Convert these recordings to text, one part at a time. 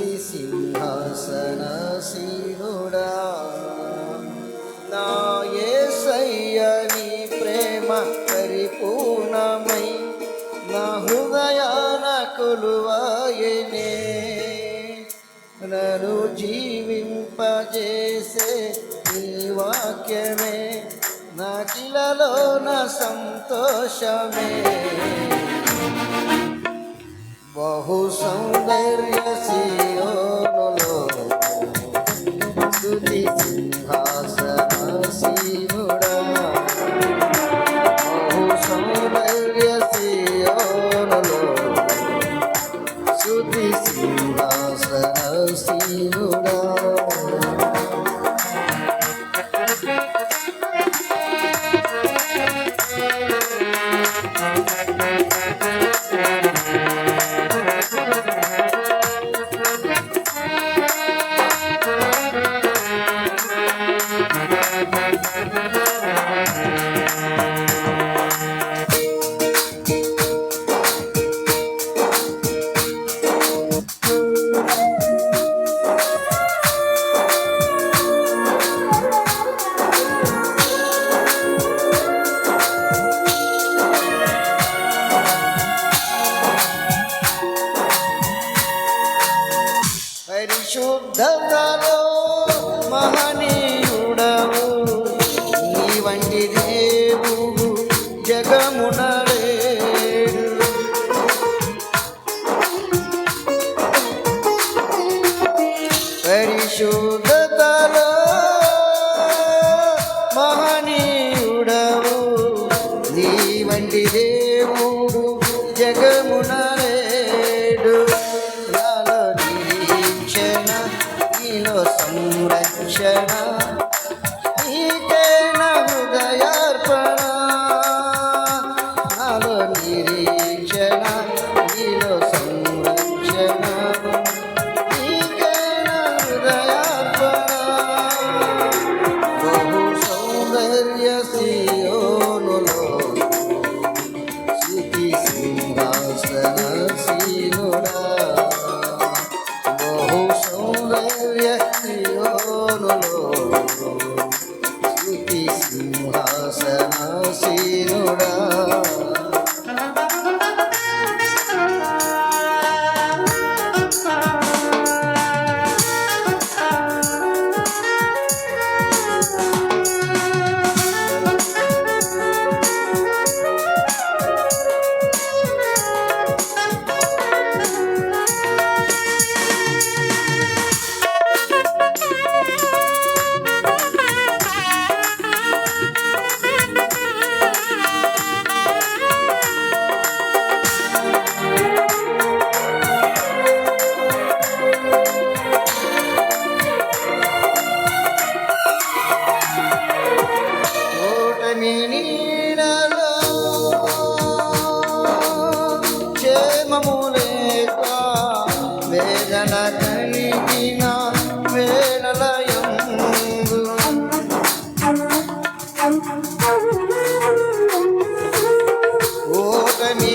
శాంతి సింహాసన సీనుడా. నా ఏసయ్య ప్రేమ పరిపూర్ణమై నా హృదయాన కొలువాయనే నను జీవింపజేసే నీ వాక్యమే నాకిలలో నా సంతోషమే. బహు సౌందర్య సీ good. Let it వ్యక్తియోనులో స్థుతి సింహాసనాసీనుడా ఓటమి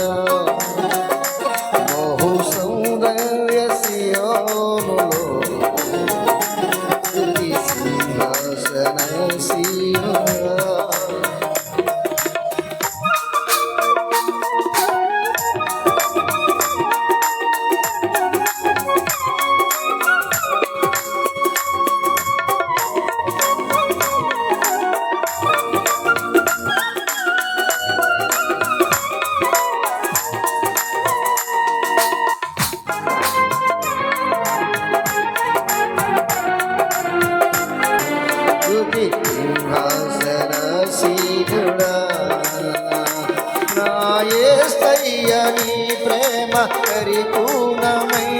ఏసయ్య నీ ప్రేమ పరిపూర్ణమై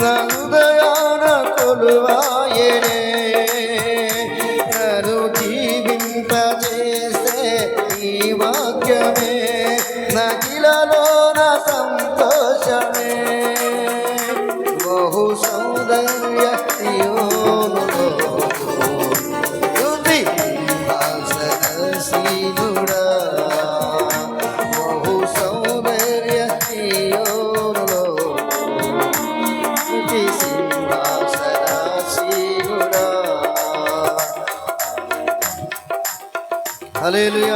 నా హృదయాన కొలువాయనే. నను జీవింపజేసే ఈ వాక్యమే నగిలలోన సంతోషమే. బహు సౌందర్య Hallelujah.